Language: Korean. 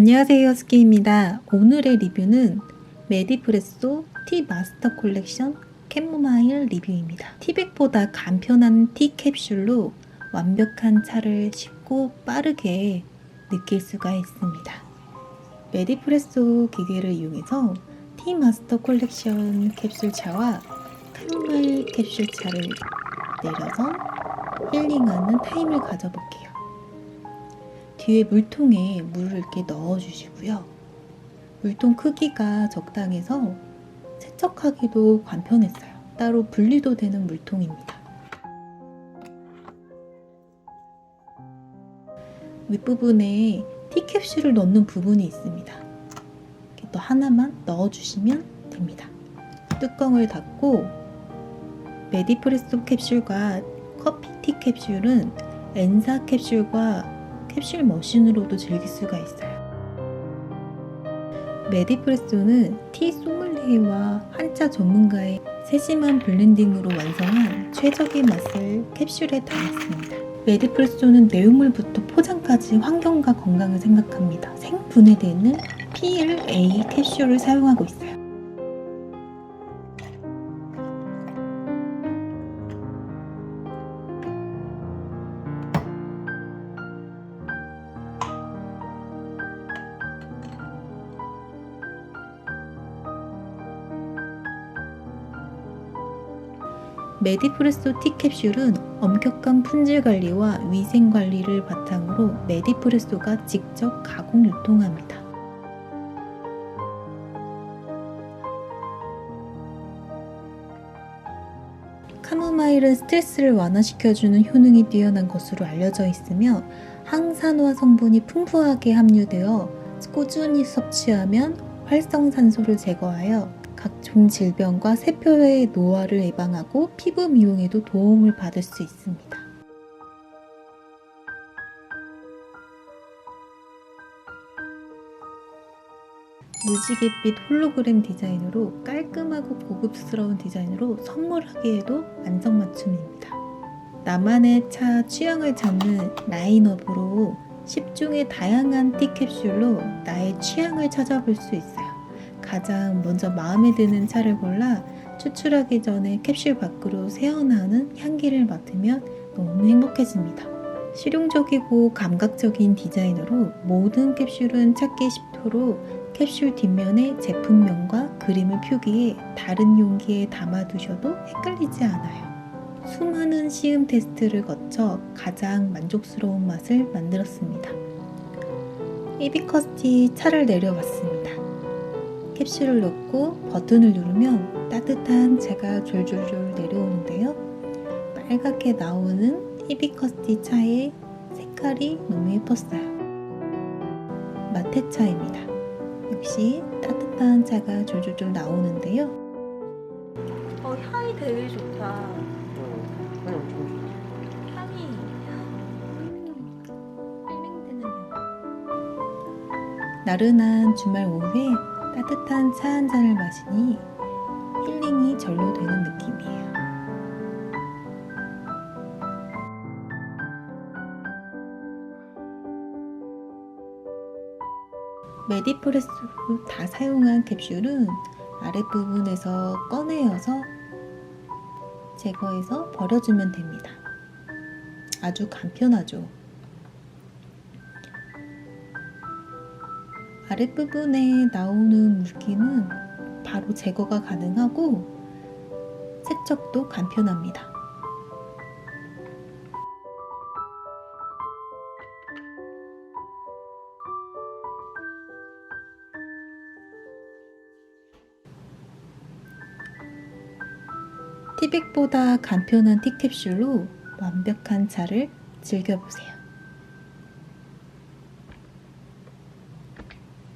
안녕하세요 스키입니다. 오늘의 리뷰는 메디프레소 티 마스터 콜렉션 캐모마일 리뷰입니다. 티백보다 간편한 티 캡슐로 완벽한 차를 쉽고 빠르게 느낄 수가 있습니다. 메디프레소 기계를 이용해서 티 마스터 콜렉션 캡슐차와 캐모마일 캡슐차를 내려서 힐링하는 타임을 가져볼게요. 뒤에 물통에 물을 이렇게 넣어주시고요. 물통 크기가 적당해서 세척하기도 간편했어요. 따로 분리도 되는 물통입니다. 윗부분에 티캡슐을 넣는 부분이 있습니다. 이렇게 또 하나만 넣어주시면 됩니다. 뚜껑을 닫고 메디프레소 캡슐과 커피 티 캡슐은 엔사 캡슐과 캡슐 머신으로도 즐길 수가 있어요. 메디프레소는 티 소믈리에와 한차 전문가의 세심한 블렌딩으로 완성한 최적의 맛을 캡슐에 담았습니다. 메디프레소는 내용물부터 포장까지 환경과 건강을 생각합니다. 생분해되는 PLA 캡슐을 사용하고 있어요. 메디프레소 티캡슐은 엄격한 품질 관리와 위생 관리를 바탕으로 메디프레소가 직접 가공 유통합니다. 카모마일은 스트레스를 완화시켜주는 효능이 뛰어난 것으로 알려져 있으며 항산화 성분이 풍부하게 함유되어 꾸준히 섭취하면 활성산소를 제거하여 각종 질병과 세포의 노화를 예방하고 피부 미용에도 도움을 받을 수 있습니다. 무지갯빛 홀로그램 디자인으로 깔끔하고 고급스러운 디자인으로 선물하기에도 안성맞춤입니다. 나만의 차 취향을 잡는 라인업으로 10종의 다양한 티캡슐로 나의 취향을 찾아볼 수 있어요. 가장 먼저 마음에 드는 차를 골라 추출하기 전에 캡슐 밖으로 새어나오는 향기를 맡으면 너무 행복해집니다. 실용적이고 감각적인 디자인으로 모든 캡슐은 찾기 쉽도록 캡슐 뒷면에 제품명과 그림을 표기해 다른 용기에 담아두셔도 헷갈리지 않아요. 수많은 시음 테스트를 거쳐 가장 만족스러운 맛을 만들었습니다. 히비커스티 차를 내려봤습니다. 캡슐을 넣고 버튼을 누르면 따뜻한 차가 졸졸졸 내려오는데요. 빨갛게 나오는 히비커스티 차의 색깔이 너무 예뻤어요. 마테차입니다. 역시 따뜻한 차가 졸졸졸 나오는데요. 어, 향이 되게 좋다. 향이 힐링되는 향. 나른한 주말 오후에 따뜻한 차 한 잔을 마시니 힐링이 절로 되는 느낌이에요. 메디프레스로 다 사용한 캡슐은 아랫부분에서 꺼내어서 제거해서 버려주면 됩니다. 아주 간편하죠. 아랫부분에 나오는 물기는 바로 제거가 가능하고 세척도 간편합니다. 티백보다 간편한 티캡슐로 완벽한 차를 즐겨보세요.